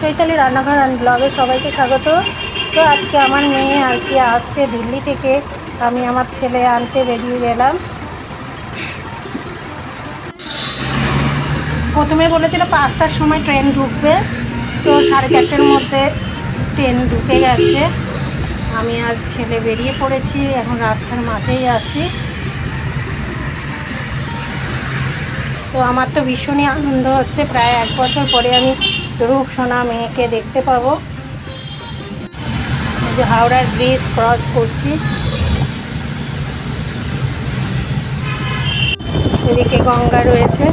চৈতালি রান্নাঘর অ্যান্ড ব্লগে সবাইকে স্বাগত। তো আজকে আমার মেয়ে আর কি আসছে দিল্লি থেকে। আমি আমার ছেলে আনতে বেরিয়ে গেলাম। প্রথমে বলেছিল পাঁচটার সময় ট্রেন ঢুকবে। তো সাড়ে চারটের মধ্যে ট্রেন ঢুকে গেছে। আমি আর ছেলে বেরিয়ে পড়েছি, এখন রাস্তার মাঝেই আছি। তো আমার তো ভীষণই আনন্দ হচ্ছে। প্রায় এক বছর পরে আমি রূপ সোনা মেয়েকে দেখতে পাবো। যে হাওড়ার ব্রিজ ক্রস করছি। এদিকে গঙ্গা রয়েছে।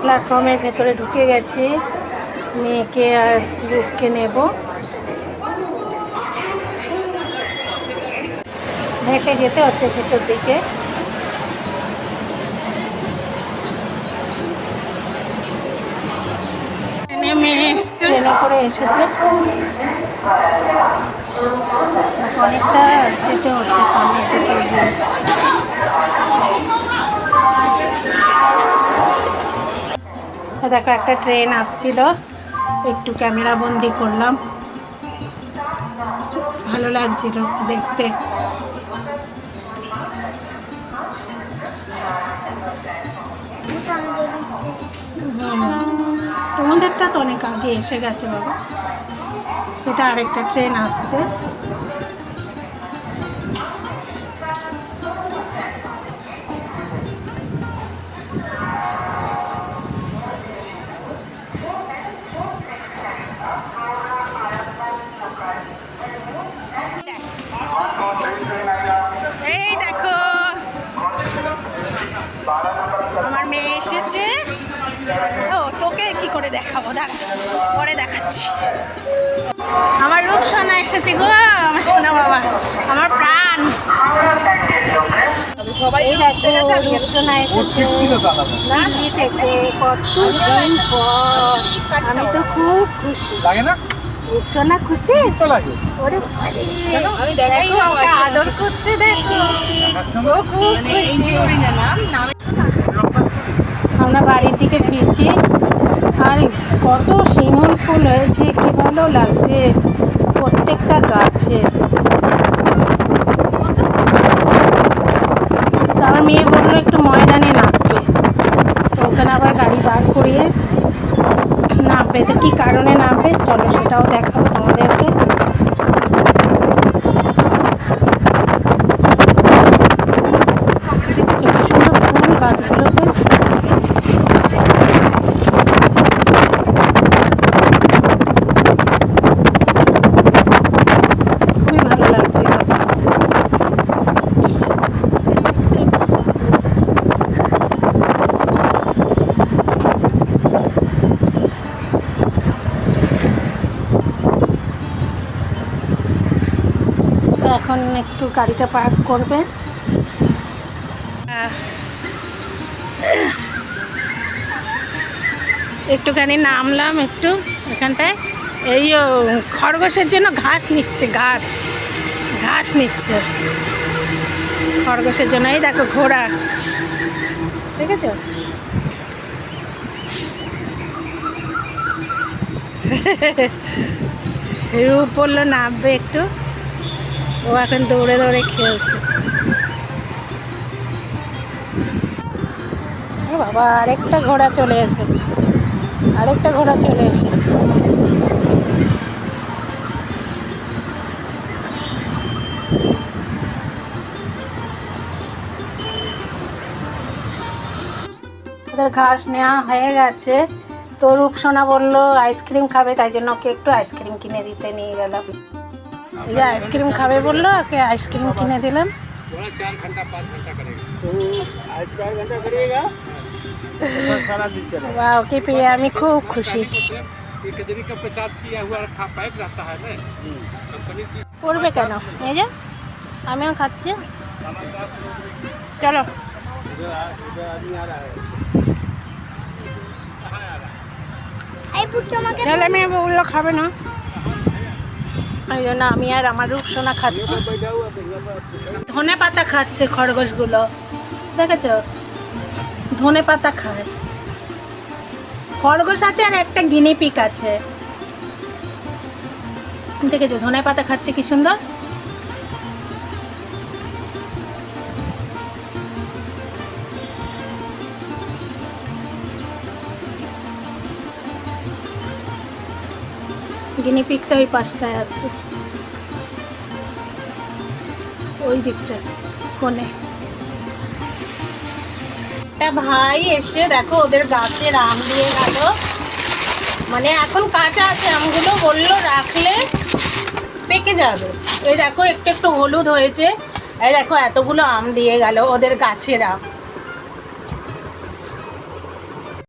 প্ল্যাটফর্মের ভেতরে ঢুকে গেছি। মেয়েকে আর রূপকে নেব। হেঁটে যেতে হচ্ছে ভেতর দিকে। ট্রেনে করে এসেছে। অনেকটা যেতে হচ্ছে গিয়ে তো দেখো একটা ট্রেন আসছিল। একটু ক্যামেরা বন্দি করলাম। ভালো লাগছিল দেখতে। তোমাদেরটা তো অনেক আগে এসে গেছে বাবা। এটা আরেকটা ট্রেন আসছে। দেখাবো দাঁড়া পরে দেখাচ্ছি। আমার রূপ সোনা এসেছে গো আমার সোনা বাবা আমার প্রাণ। এই দেখো এসেছে। দিল্লি থেকে কতদিন পর। আমি তো খুব খুশি। লাগে না? রূপসোনা খুশি? তো লাগে। ওরে বাবারে, দেখো আদর করছে দেখো। ও খুব খুশি আমরা বাড়ির দিকে ফিরছি আর কত শিমুল ফুল হয়েছে কি ভালো লাগছে প্রত্যেকটা গাছে। তার মেয়ে বলল একটু ময়দানে নামবে। তো ওখানে আবার গাড়ি দাঁড় করিয়ে নামবে। তো কী কারণে নামবে? চলো সেটাও দেখাবো তোমাদেরকে দেখছ কি সুন্দর ফুল গাছগুলোতে খুবই ভালো লাগছিল তো এখন একটু গাড়িটা পার্ক করবে। একটুখানি নামলাম একটু এখানটায়। এই খরগোশের জন্য ঘাস নিচ্ছে, ঘাস ঘাস নিচ্ছে। খরগোশের জন্য, এই দেখো ঘোড়া। দেখেছ? রূপ বলল নামবে একটু। ও এখন দৌড়ে দৌড়ে খেলছে। বাবা, আরেকটা ঘোড়া চলে এসেছে। আরেকটা ঘোড়া চলে এসেছে। ঘাস নেওয়া হয়ে গেছে। তো রূপসোনা বলল, আইসক্রিম খাবে, তাই জন্য ওকে একটু আইসক্রিম কিনে দিতে নিয়ে গেলাম। এই যে আইসক্রিম খাবে বললো ওকে আইসক্রিম কিনে দিলাম थोड़ा चार घंटा पाँच घंटा करेगा तो आज चार घंटा करिएगा सारा दिन चलेगा বা ওকে পেয়ে আমি খুব খুশি ये कजरी का पचास किया हुआ रखा पैक रहता है ना कंपनी की পড়বে কেন এই যে আমিও খাচ্ছি চলো आदमी आ रहा है ছেলে মেয়ে বললো খাবে না ওই জন্য আমি আর আমার রূপসোনা খাচ্ছি। ধনে পাতা খাচ্ছে খরগোশগুলো। দেখেছ? ধনে পাতা খায়। খরগোশ আছে আর একটা গিনিপিক আছে। দেখেছ? ধনে পাতা খাচ্ছে কি সুন্দর? গিনি পিকটা ওই পাশটায় আছে। ওই দিকটা, কোণে। একটা ভাই এসে দেখো ওদের গাছের আম দিয়ে গেল। মানে এখন কাঁচা আছে, আমগুলো বলল রাখলে পেকে যাবে। এই দেখো একটু একটু হলুদ হয়েছে। এই দেখো এতগুলো আম দিয়ে গেল ওদের গাছের। আম